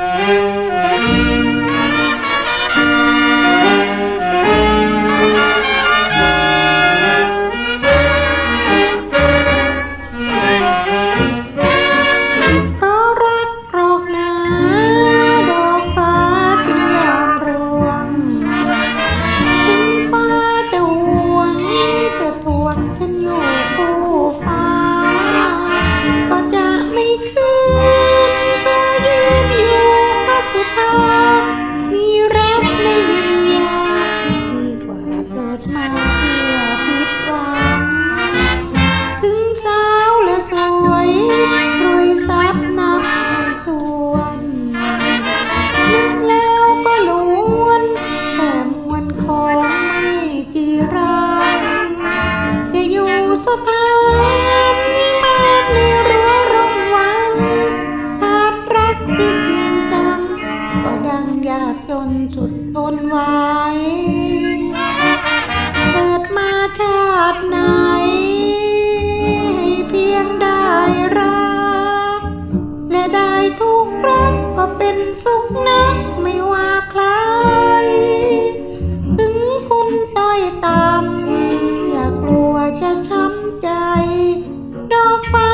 Música จนสุดทนไว้เกิดมาชาติไหน เพียงได้รัก และได้ทุกรักก็เป็นสุขนักไม่ว่าใคร ถึงคุณต้อยตามอย่ากลัวจะช้ำใจ ดอกฟ้า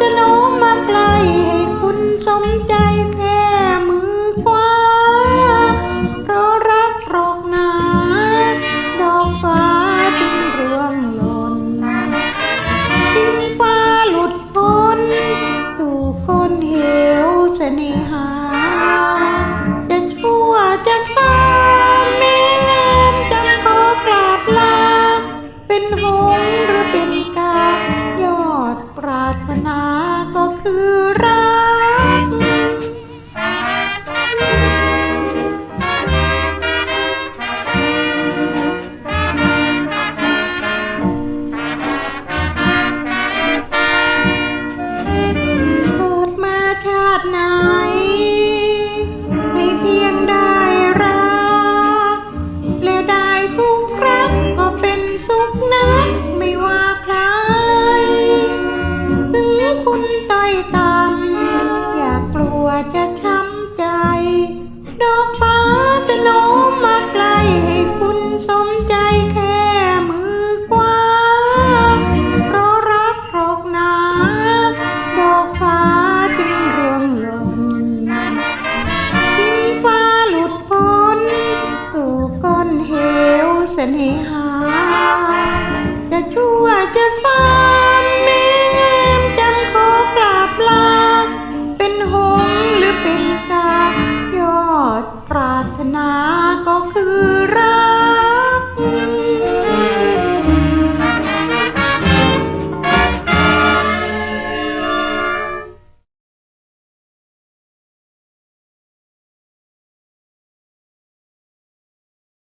จะโน้มมาไกลให้คุณสมใจ hồn เซนต์นี้ค่ะ